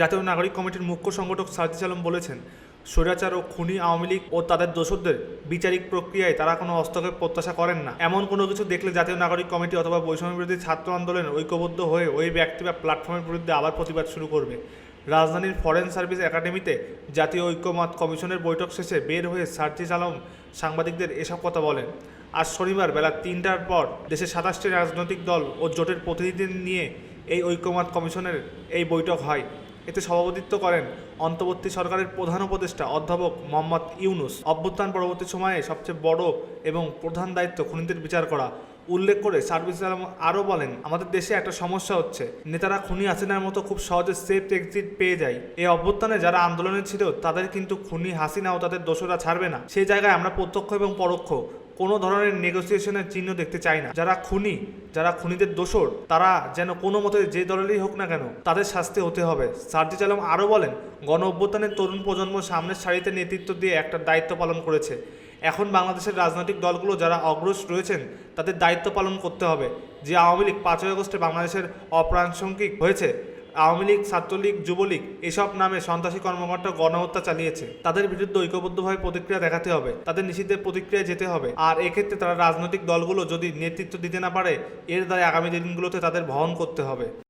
জাতীয় নাগরিক কমিটির মুখ্য সংগঠক সাজিদ আলম বলেছেন, স্বৈরাচার ও খুনি আওয়ামী লীগ ও তাদের দোষরদের বিচারিক প্রক্রিয়ায় তারা কোনো হস্তক্ষেপ প্রত্যাশা করেন না। এমন কোনো কিছু দেখলে জাতীয় নাগরিক কমিটি অথবা বৈষম্য বিরোধী ছাত্র আন্দোলনের ঐক্যবদ্ধ হয়ে ওই ব্যক্তি বা প্ল্যাটফর্মের বিরুদ্ধে আবার প্রতিবাদ শুরু করবে। রাজধানীর ফরেন সার্ভিস একাডেমিতে জাতীয় ঐক্যমত কমিশনের বৈঠক শেষে বের হয়ে সার্জিস আলম সাংবাদিকদের এসব কথা বলেন। আজ শনিবার বেলা তিনটার পর দেশের সাতাশটি রাজনৈতিক দল ও জোটের প্রতিনিধিদের নিয়ে এই ঐক্যমত কমিশনের এই বৈঠক হয়। এতে সভাপতিত্ব করেন অন্তর্বর্তী সরকারের প্রধান উপদেষ্টা অধ্যাপক মোহাম্মদ ইউনুস। অভ্যুত্থান পরবর্তী সময়ে সবচেয়ে বড় এবং প্রধান দায়িত্ব খুনিদের বিচার করা। উল্লেখ করে সার্ভিস আলম আরও বলেন, আমাদের দেশে একটা সমস্যা হচ্ছে। নেতারা খুনি হাসিনার মতো খুব সহজে সেফ এক্সিট পেয়ে যায়। এই অভ্যুত্থানে যারা আন্দোলনে ছিল, তাদের কিন্তু খুনি হাসিনা ও তাদের দোষরা ছাড়বে না। সেই জায়গায় আমরা প্রত্যক্ষ এবং পরোক্ষ। কোনো ধরনের নেগোসিয়েশনের চিহ্ন দেখতে চাই না। যারা খুনি, যারা খুনিদের দোষর, তারা যেন কোনো মতে যে দলেরই হোক না কেন, তাদের শাস্তি হতে হবে। সার্জিজ আলম আরও বলেন, গণ অভ্যুত্থানের তরুণ প্রজন্ম সামনের সারিতে নেতৃত্ব দিয়ে একটা দায়িত্ব পালন করেছে। এখন বাংলাদেশের রাজনৈতিক দলগুলো যারা অগ্রস রয়েছেন, তাদের দায়িত্ব পালন করতে হবে। যে আওয়ামী লীগ পাঁচই আগস্টে বাংলাদেশের অপ্রাসঙ্গিক হয়েছে আওয়ামী লীগ, ছাত্রলীগ, যুবলীগ এসব নামে সন্ত্রাসী কর্মকর্তা গণহত্যা চালিয়েছে। তাদের বিরুদ্ধে ঐক্যবদ্ধভাবে প্রতিক্রিয়া দেখাতে হবে, তাদের নিষিদ্ধের প্রতিক্রিয়া যেতে হবে। আর এক্ষেত্রে তারা রাজনৈতিক দলগুলো যদি নেতৃত্ব দিতে না পারে, এর দ্বারা আগামী দিনগুলোতে তাদের বহন করতে হবে।